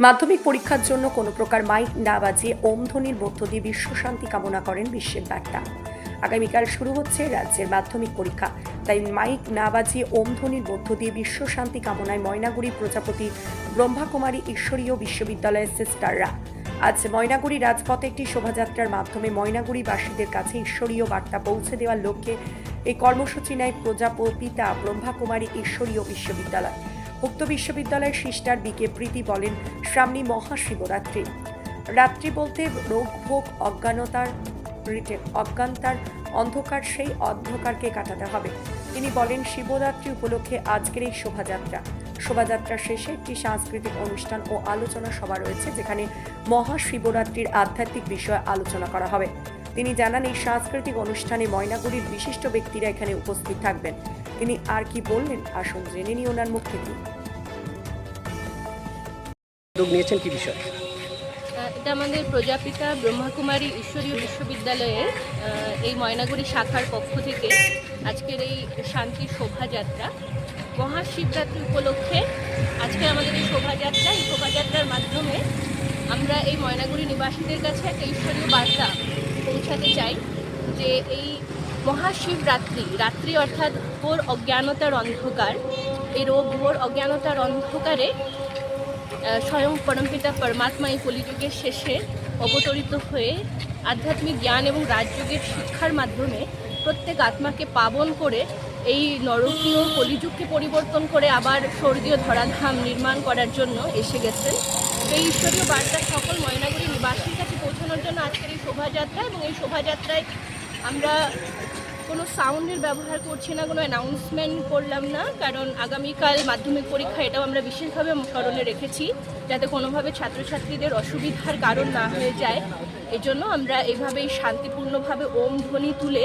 মাধ্যমিক পরীক্ষার জন্য কোনো প্রকার মাইক না বাজিয়ে ওম ধ্বনির মধ্য দিয়ে বিশ্বশান্তি কামনা করেন বিশ্বের বার্তা। আগামীকাল শুরু হচ্ছে রাজ্যের মাধ্যমিক পরীক্ষা। তাই মাইক না বাজিয়ে ওম ধ্বনির মধ্য দিয়ে বিশ্বশান্তি কামনায় ময়নাগুড়ি প্রজাপতি, ব্রহ্মাকুমারী ঈশ্বরীয় বিশ্ববিদ্যালয়ের সিস্টাররা। আজ ময়নাগুড়ি রাজপথে একটি শোভাযাত্রার মাধ্যমে ময়নাগুড়িবাসীদের কাছে ঈশ্বরীয় বার্তা পৌঁছে দেওয়ার লক্ষ্যে এই কর্মসূচি নেয় প্রজাপিতা ব্রহ্মাকুমারী ঈশ্বরীয় বিশ্ববিদ্যালয়। উক্ত বিশ্ববিদ্যালয়ের সিস্টার বিকে প্রীতি বলেন সামনে মহাশিবরাত্রি। রাত্রি বলতে রোগ, ভোগ, অজ্ঞানতার অজ্ঞানতার, অন্ধকার, সেই অন্ধকারকে কাটাতে হবে। তিনি বলেন, শিবরাত্রি উপলক্ষে আজকের এই শোভাযাত্রা। শোভাযাত্রা শেষে একটি সাংস্কৃতিক অনুষ্ঠান ও আলোচনা সভা রয়েছে, যেখানে মহাশিবরাত্রির আধ্যাত্মিক বিষয়ে আলোচনা করা হবে। তিনি জানান, এই সাংস্কৃতিক অনুষ্ঠানে ময়নাগুড়ির বিশিষ্ট ব্যক্তিরা এখানে উপস্থিত থাকবেন। তিনি আর কি বললেন আসুন জেনে নিই ওনার মুখ থেকে। উদ্যোগ নিয়েছেন কি বিষয়? এটা আমাদের প্রজাপিতা ব্রহ্মাকুমারী ঈশ্বরীয় বিশ্ববিদ্যালয়ের এই ময়নাগুড়ি শাখার পক্ষ থেকে আজকের এই শান্তি শোভাযাত্রা। মহাশিবরাত্রি উপলক্ষে আজকে আমাদের এই শোভাযাত্রা এই শোভাযাত্রার মাধ্যমে আমরা এই ময়নাগুড়ি নিবাসীদের কাছে একটা ঈশ্বরীয় বার্তা পৌঁছাতে চাই যে এই মহাশিবরাত্রি, রাত্রি অর্থাৎ ঘোর অজ্ঞানতার অন্ধকার। এই রোগ ঘোর অজ্ঞানতার অন্ধকারে স্বয়ং পরমপিতা পরমাত্মা এই কলিযুগের শেষে অবতরিত হয়ে আধ্যাত্মিক জ্ঞান এবং রাজযোগের শিক্ষার মাধ্যমে প্রত্যেক আত্মাকে পাবন করে এই নরকীয় কলিযুগকে পরিবর্তন করে আবার স্বর্গীয় ধরাধাম নির্মাণ করার জন্য এসে গেছেন। এই ঈশ্বরীয় বার্তা সকল ময়নাগুড়ি নিবাসীর কাছে পৌঁছানোর জন্য আজকের এই শোভাযাত্রা এবং এই শোভাযাত্রায় আমরা কোনো সাউন্ডের ব্যবহার করছি না, কোনো অ্যানাউন্সমেন্ট করলাম না, কারণ আগামীকাল মাধ্যমিক পরীক্ষা এটাও আমরা বিশেষভাবে স্মরণে রেখেছি, যাতে কোনোভাবে ছাত্রছাত্রীদের অসুবিধার কারণ না হয়ে যায়। এজন্য আমরা এইভাবেই শান্তিপূর্ণভাবে ওম ধ্বনি তুলে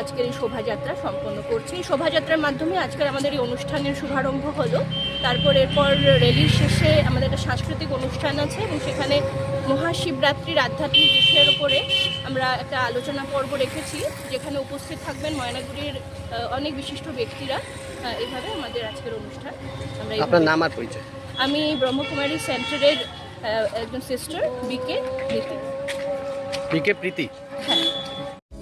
আজকের এই শোভাযাত্রা সম্পন্ন করছি। এই শোভাযাত্রার মাধ্যমে আজকের আমাদের এই অনুষ্ঠানের শুভারম্ভ হলো। তারপর এরপর র্যালির শেষে আমাদের অনুষ্ঠান আছে এবং সেখানে মহাশিবরাত্রির আধ্যাত্মিক বিষয়ের উপরে আমরা একটা আলোচনা পর্ব রেখেছি যেখানে উপস্থিত থাকবেন ময়নাগুড়ির অনেক বিশিষ্ট ব্যক্তিরা এভাবে আমাদের আজকের অনুষ্ঠান আমরা আপনার নাম আর পরিচয়? আমি ব্রহ্মকুমারী সেন্টারের একজন sister BK Preeti. BK Preeti?